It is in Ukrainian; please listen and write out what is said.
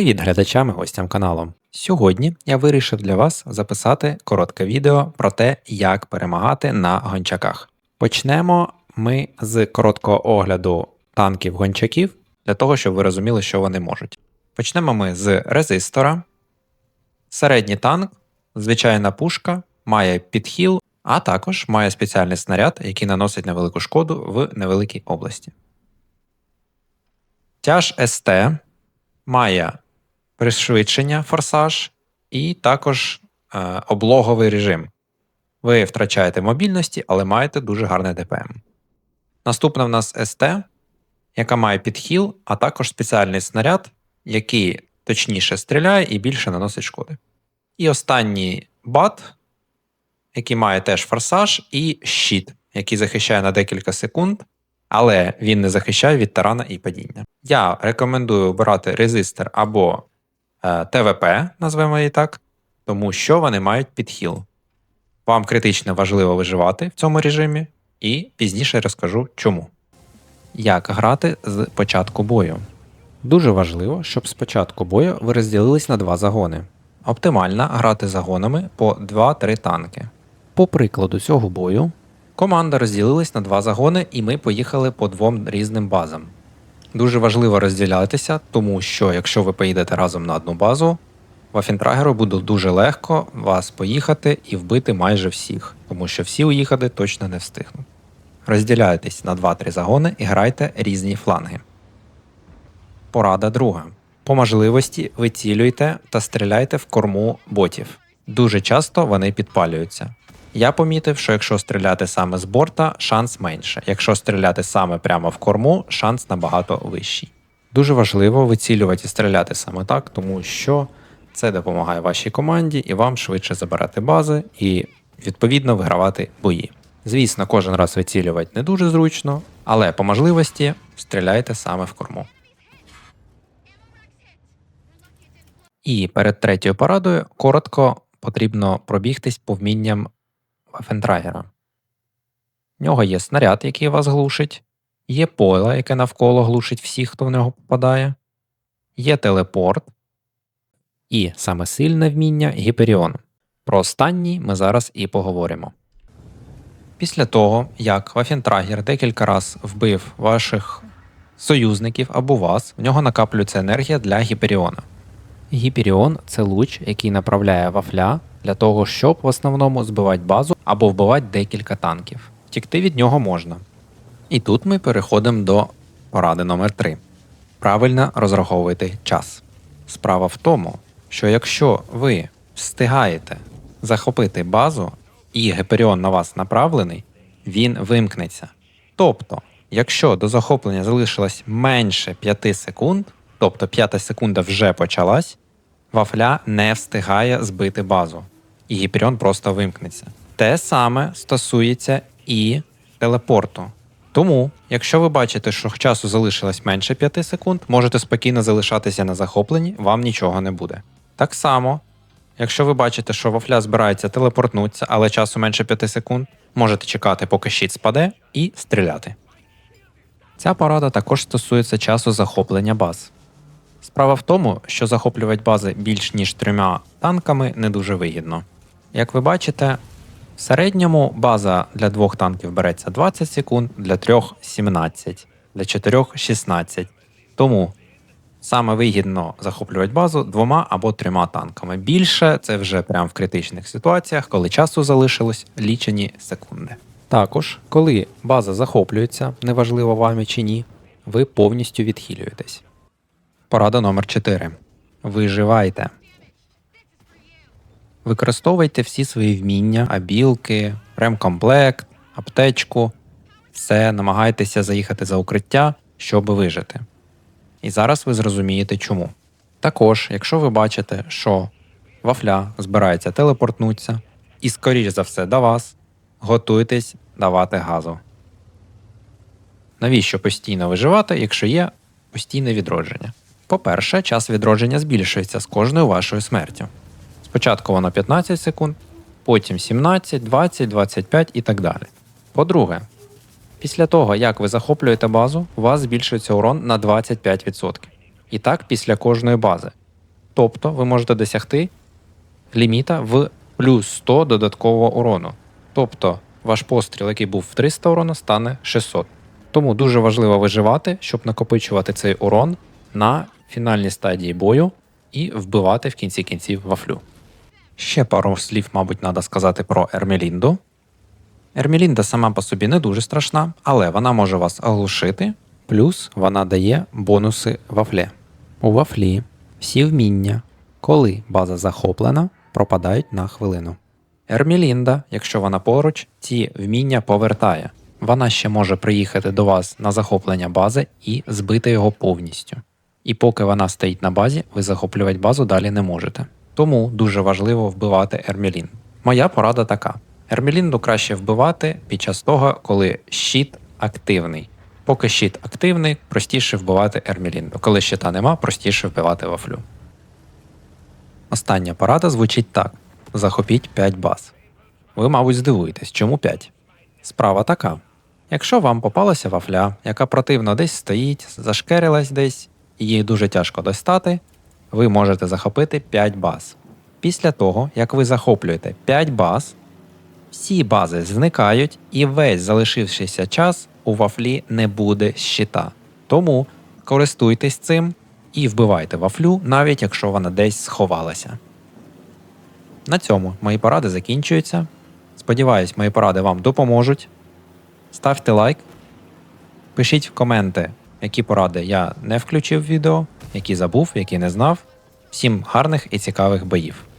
Привіт глядачам і гостям каналу. Сьогодні я вирішив для вас записати коротке відео про те, як перемагати на гончаках. Почнемо ми з короткого огляду танків гончаків для того, щоб ви розуміли, що вони можуть. Почнемо ми з резистора. Середній танк, звичайна пушка, має підхіл, а також має спеціальний снаряд, який наносить невелику шкоду в невеликій області. Тяж СТ має пришвидшення форсаж і також е, облоговий режим. Ви втрачаєте мобільності, але маєте дуже гарний ДПМ. Наступна в нас СТ, яка має підхіл, а також спеціальний снаряд, який точніше стріляє і більше наносить шкоди. І останній бат, який має теж форсаж, і щит, який захищає на декілька секунд, але він не захищає від тарана і падіння. Я рекомендую обирати резистор або ТВП, назвемо її так, тому що вони мають підхіл. Вам критично важливо виживати в цьому режимі, і пізніше розкажу чому. Як грати з початку бою. Дуже важливо, щоб з початку бою ви розділились на два загони. Оптимально грати загонами по 2-3 танки. По прикладу цього бою, команда розділилась на два загони, і ми поїхали по двом різним базам. Дуже важливо розділятися, тому що якщо ви поїдете разом на одну базу, Вафінтрагеру буде дуже легко вас поїхати і вбити майже всіх, тому що всі уїхати точно не встигнуть. Розділяйтесь на 2-3 загони і грайте різні фланги. Порада друга. По можливості вицілюйте та стріляйте в корму ботів. Дуже часто вони підпалюються. Я помітив, що якщо стріляти саме з борта, шанс менше. Якщо стріляти саме прямо в корму, шанс набагато вищий. Дуже важливо вицілювати і стріляти саме так, тому що це допомагає вашій команді і вам швидше забирати бази і відповідно вигравати бої. Звісно, кожен раз вицілювати не дуже зручно, але по можливості стріляйте саме в корму. І перед третьою порадою коротко потрібно пробігтись по вмінням Вафентрагера. В нього є снаряд, який вас глушить, є поле, яке навколо глушить всіх, хто в нього попадає, є телепорт, і саме сильне вміння Гіперіон. Про останній ми зараз і поговоримо. Після того, як Вафінтрагер декілька раз вбив ваших союзників або вас, в нього накаплюється енергія для Гіперіона. Гіперіон це луч, який направляє вафля для того, щоб в основному збивати базу або вбивати декілька танків. Втікти від нього можна. І тут ми переходимо до поради номер 3 Правильно розраховуйте час. Справа в тому, що якщо ви встигаєте захопити базу і Гіперіон на вас направлений, він вимкнеться. Тобто, якщо до захоплення залишилось менше 5 секунд, тобто 5 секунда вже почалась, вафля не встигає збити базу, і Гіперіон просто вимкнеться. Те саме стосується і телепорту. Тому, якщо ви бачите, що часу залишилось менше 5 секунд, можете спокійно залишатися на захопленні, вам нічого не буде. Так само, якщо ви бачите, що вафля збирається телепортнутися, але часу менше 5 секунд, можете чекати, поки щит спаде, і стріляти. Ця порада також стосується часу захоплення баз. Справа в тому, що захоплювати бази більш ніж трьома танками не дуже вигідно. Як ви бачите, в середньому база для двох танків береться 20 секунд, для трьох 17, для чотирьох 16. Тому саме вигідно захоплювати базу двома або трьома танками. Більше це вже прямо в критичних ситуаціях, коли часу залишилось лічені секунди. Також, коли база захоплюється, неважливо вами чи ні, ви повністю відхилюєтесь. Порада номер 4. Виживайте. Використовуйте всі свої вміння, абілки, ремкомплект, аптечку. Все, намагайтеся заїхати за укриття, щоб вижити. І зараз ви зрозумієте чому. Також, якщо ви бачите, що вафля збирається телепортнутися, і, скоріш за все, до вас, готуйтесь давати газу. Навіщо постійно виживати, якщо є постійне відродження? По-перше, час відродження збільшується з кожною вашою смертю. Спочатку воно 15 секунд, потім 17, 20, 25 і так далі. По-друге, після того, як ви захоплюєте базу, у вас збільшується урон на 25%. І так після кожної бази. Тобто ви можете досягти ліміта в плюс 100 додаткового урону. Тобто ваш постріл, який був в 300 урону, стане 600. Тому дуже важливо виживати, щоб накопичувати цей урон на фінальній стадії бою і вбивати в кінці кінців вафлю. Ще пару слів, мабуть, треба сказати про Ермелінду. Ермелінда сама по собі не дуже страшна, але вона може вас оглушити, плюс вона дає бонуси вафлі. У вафлі всі вміння, коли база захоплена, пропадають на хвилину. Ермелінда, якщо вона поруч, ці вміння повертає. Вона ще може приїхати до вас на захоплення бази і збити його повністю. І поки вона стоїть на базі, ви захоплювати базу далі не можете. Тому дуже важливо вбивати Ермелін. Моя порада така: Ермелінду краще вбивати під час того, коли щит активний. Поки щит активний, простіше вбивати Ермелінду. Коли щита нема, простіше вбивати вафлю. Остання порада звучить так: захопіть 5 баз. Ви, мабуть, здивуєтесь, чому 5? Справа така. Якщо вам попалася вафля, яка противно десь стоїть, зашкерилась десь, її дуже тяжко достати, ви можете захопити 5 баз. Після того, як ви захоплюєте 5 баз, всі бази зникають, і весь залишившийся час у вафлі не буде щита. Тому користуйтесь цим і вбивайте вафлю, навіть якщо вона десь сховалася. На цьому мої поради закінчуються. Сподіваюсь, мої поради вам допоможуть. Ставте лайк, пишіть в коменти, які поради я не включив в відео, які забув, які не знав. Всім гарних і цікавих боїв!